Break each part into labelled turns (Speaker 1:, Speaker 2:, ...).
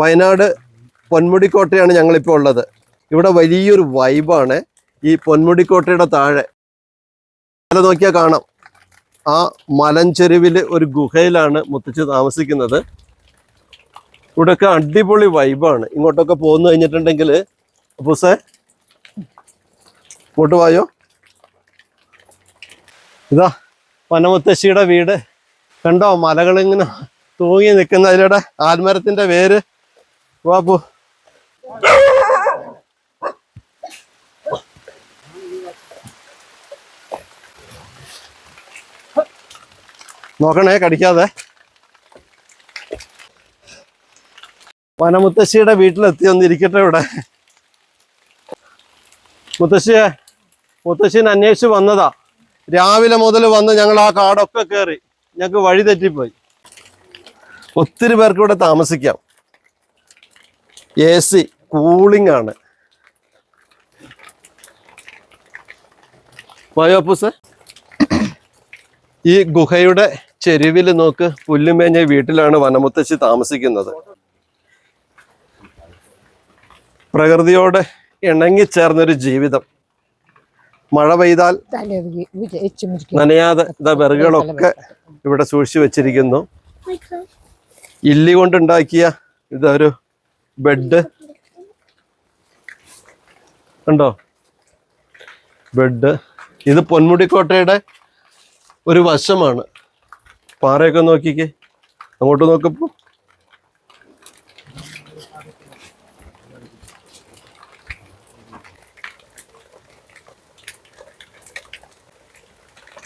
Speaker 1: വയനാട് പൊന്മുടിക്കോട്ടയാണ് ഞങ്ങളിപ്പോൾ ഉള്ളത്. ഇവിടെ വലിയൊരു വൈബാണ് ഈ പൊന്മുടിക്കോട്ടയുടെ താഴെ. മല നോക്കിയാൽ കാണാം. ആ മലഞ്ചെരുവിൽ ഒരു ഗുഹയിലാണ് മുത്തച്ഛ താമസിക്കുന്നത്. ഇവിടെയൊക്കെ അടിപൊളി വൈബാണ് ഇങ്ങോട്ടൊക്കെ പോന്നു കഴിഞ്ഞിട്ടുണ്ടെങ്കിൽ അപ്പൂസേ ഇങ്ങോട്ട് വായോ? ഇതാ പനമുത്തശ്ശിയുടെ വീട്. കണ്ടോ മലകളിങ്ങനെ തൂങ്ങി നിൽക്കുന്ന അതിലൂടെ ആൽമരത്തിന്റെ വേര്. വാപ്പു നോക്കണേ കടിക്കാതെ. വനമുത്തശ്ശിയുടെ വീട്ടിലെത്തി ഒന്നിരിക്കട്ടെ ഇവിടെ. മുത്തശ്ശിയെ മുത്തശ്ശിന് അന്വേഷിച്ച് വന്നതാ. രാവിലെ മുതൽ വന്ന് ഞങ്ങൾ ആ കാടൊക്കെ കയറി ഞങ്ങൾക്ക് വഴി തെറ്റിപ്പോയി. ഒത്തിരി പേർക്ക് ഇവിടെ താമസിക്കാം. എ സി കൂളിംഗ് ആണ്. വയോപ്പൂസ് ഈ ഗുഹയുടെ ചെരുവിൽ നോക്ക് പുല്ലുമേഞ്ഞ വീട്ടിലാണ് വനമുത്തശ്ശി താമസിക്കുന്നത്. പ്രകൃതിയോട് ഇണങ്ങിച്ചേർന്നൊരു ജീവിതം. മഴ പെയ്താൽ നനയാതെ ഇതാ വിറകുകളൊക്കെ ഇവിടെ സൂക്ഷിച്ചു വെച്ചിരിക്കുന്നു. ഇല്ലി കൊണ്ടുണ്ടാക്കിയ ഇതൊരു ബെഡ് കണ്ടോ? ബെഡ് ഇത് പൊന്മുടിക്കോട്ടയുടെ ഒരു വശമാണ്. പാറയൊക്കെ നോക്കിക്കേ. അങ്ങോട്ട് നോക്കപ്പോ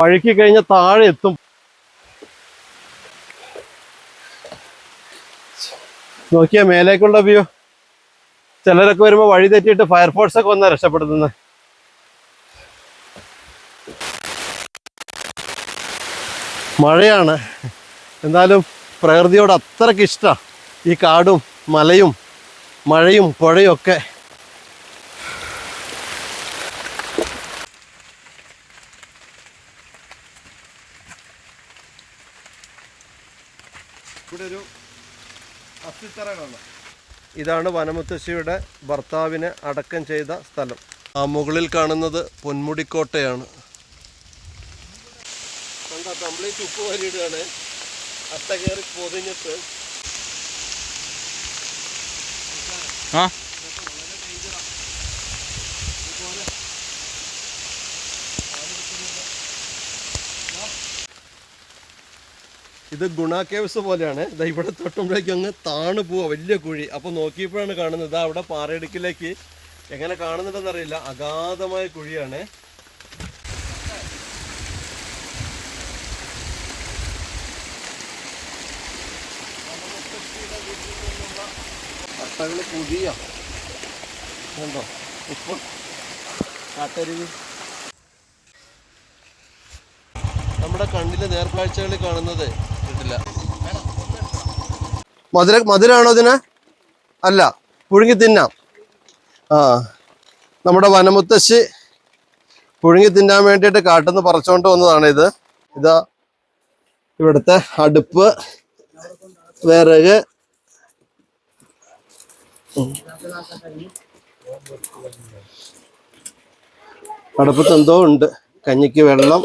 Speaker 1: പഴുക്കി കഴിഞ്ഞ താഴെ എത്തും. നോക്കിയാ മേലേക്കുള്ള വ്യൂ ചിലരൊക്കെ വരുമ്പോ വഴി തെറ്റിയിട്ട് ഫയർഫോഴ്സ് ഒക്കെ വന്നാ രക്ഷപ്പെടുന്നത് മഴയാണ്. എന്നാലും പ്രകൃതിയോട് അത്രയ്ക്ക് ഇഷ്ട. ഈ കാടും മലയും മഴയും പുഴയും ഒക്കെ. ഇവിടെ ഒരു അസ്ഥിത്തറ ഇതാണ് വനമുത്തശ്ശിയുടെ ഭർത്താവിനെ അടക്കം ചെയ്ത സ്ഥലം. ആ മുകളിൽ കാണുന്നത് പൊന്മുടിക്കോട്ടയാണ്. കണ്ടോ കംപ്ലീറ്റ് ഉപ്പ് വരിയിടുകയാണ്. അട്ട കയറി പൊതിഞ്ഞിട്ട്.
Speaker 2: ആ?
Speaker 1: ഇത് ഗുണ കേവ്സ് പോലെയാണ്. ഇതാ ഇവിടെ തൊട്ടുമ്പോഴേക്കും അങ്ങ് താണു പോവാ വലിയ കുഴി. അപ്പോൾ നോക്കിയപ്പോഴാണ് കാണുന്നത്. ഇതാ അവിടെ പാറയിടുക്കിലേക്ക് എങ്ങനെ കാണുന്നുണ്ടെന്ന് അറിയില്ല. അഗാധമായ കുഴിയാണ്. ഉപ്പ് കാട്ടരുവി. നമ്മുടെ കണ്ണിലെ നേർക്കാഴ്ചകളിൽ കാണുന്നത് കിട്ടില്ല മധുര മധുരാണോ ഇതിന്? അല്ല പുഴുങ്ങി തിന്നാം. ആ നമ്മുടെ വനമുത്തശ്ശി പുഴുങ്ങി തിന്നാൻ വേണ്ടിയിട്ട് കാട്ടിന്ന് പറിച്ചുകൊണ്ട് വന്നതാണ് ഇത്. ഇതാ ഇവിടുത്തെ അടുപ്പ് വിറക്. അടുപ്പത്ത് എന്തോ ഉണ്ട്. കഞ്ഞിക്ക് വെള്ളം.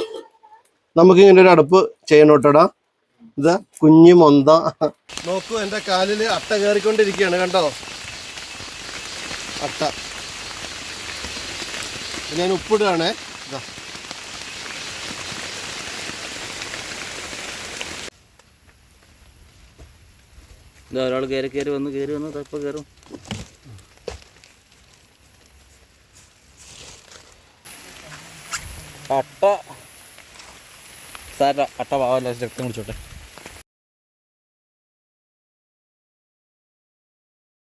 Speaker 1: നമുക്കിങ്ങനെ ഒരു അടുപ്പ് ചെയ്യണോട്ടടാ ഇതാ കുഞ്ഞു മൊന്ത. നോക്കൂ എന്റെ കാലിൽ അട്ട കയറിക്കൊണ്ടിരിക്കുകയാണ് കണ്ടോ? അട്ട. ഞാൻ ഉപ്പിടുകയാണേ. ഇതാ
Speaker 2: ഇതാ ഒരാൾ കയറി കയറി വന്ന് കയറി വന്ന് തപ്പ കയറും. അട്ട. സാറ അട്ട പാവല്ല രക്തം കുടിച്ചോട്ടെ.